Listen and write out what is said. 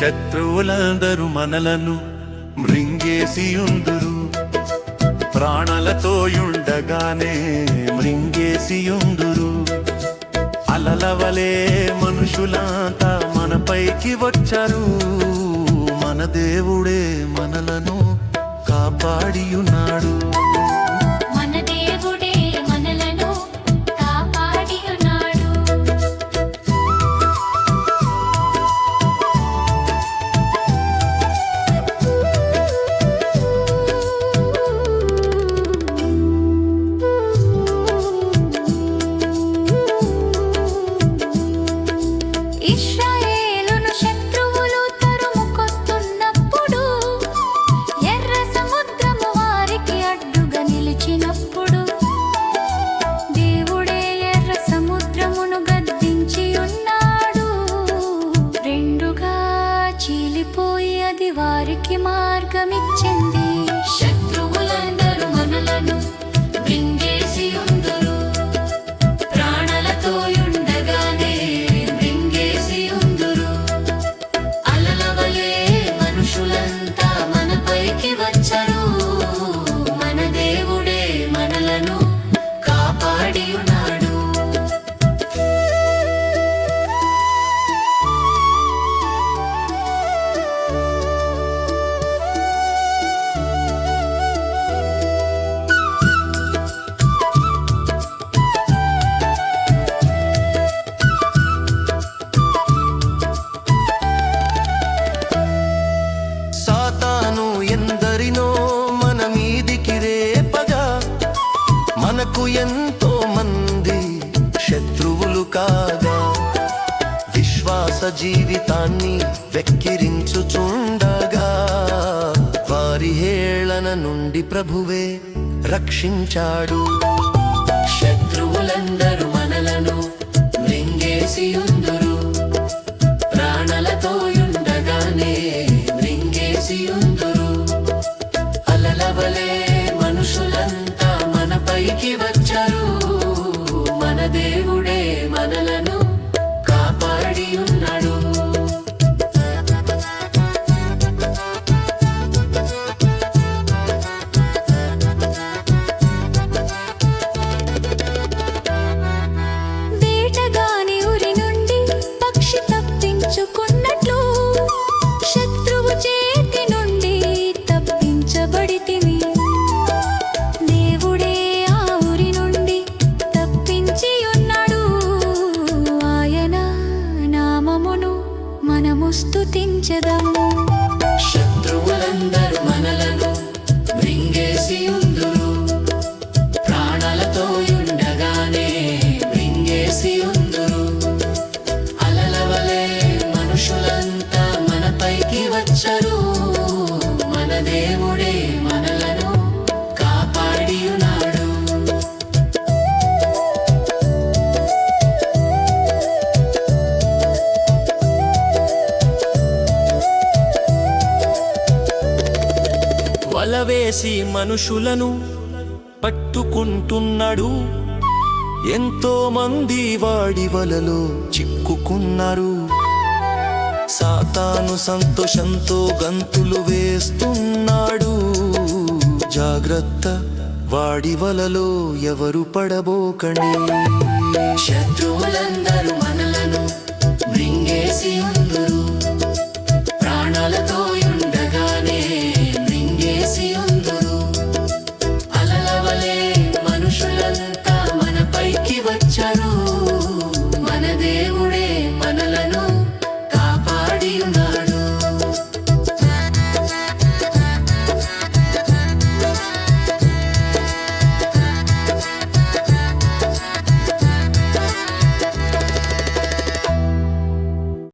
శత్రువులందరూ మనలను మృంగేసి ఉందురు ప్రాణలతో ఉండగానే మృంగేసి ఉందురు అలలవలే మనుషులంతా మనపైకి వచ్చారు. మన దేవుడే మనలను కాపాడియున్నాడు. ఇశ్రాయేలును శత్రువులు తరుముకొస్తున్నప్పుడు ఎర్ర సముద్రము వారికి అడ్డుగా నిలిచినప్పుడు దేవుడే ఎర్ర సముద్రమును గద్దించి ఉన్నాడు. రెండుగా చీలిపోయి అది వారికి మార్గమిచ్చింది. మనకు ఎంతో మంది శత్రువులు కాగా విశ్వాస జీవితాన్ని వెక్కిరించుచుండగా వారి హేళన నుండి ప్రభువే రక్షించాడు. శత్రువులందరూ మనలను మృంగేసి ఉందరు. మనము స్థుతించదము శత్రువులందరూ మనలను మృంగేసి ఉంది చేసి మనుషులను పట్టుకుంటున్నాడు. ఎంతో మంది వాడి వలలో చిక్కుకున్నారు. సాతాను సంతోషంతో గంతులు వేస్తున్నాడు. జాగ్రత్త వాడి వలలో ఎవరు పడబోకండి శత్రువులందరూ మనలను మృంగేసి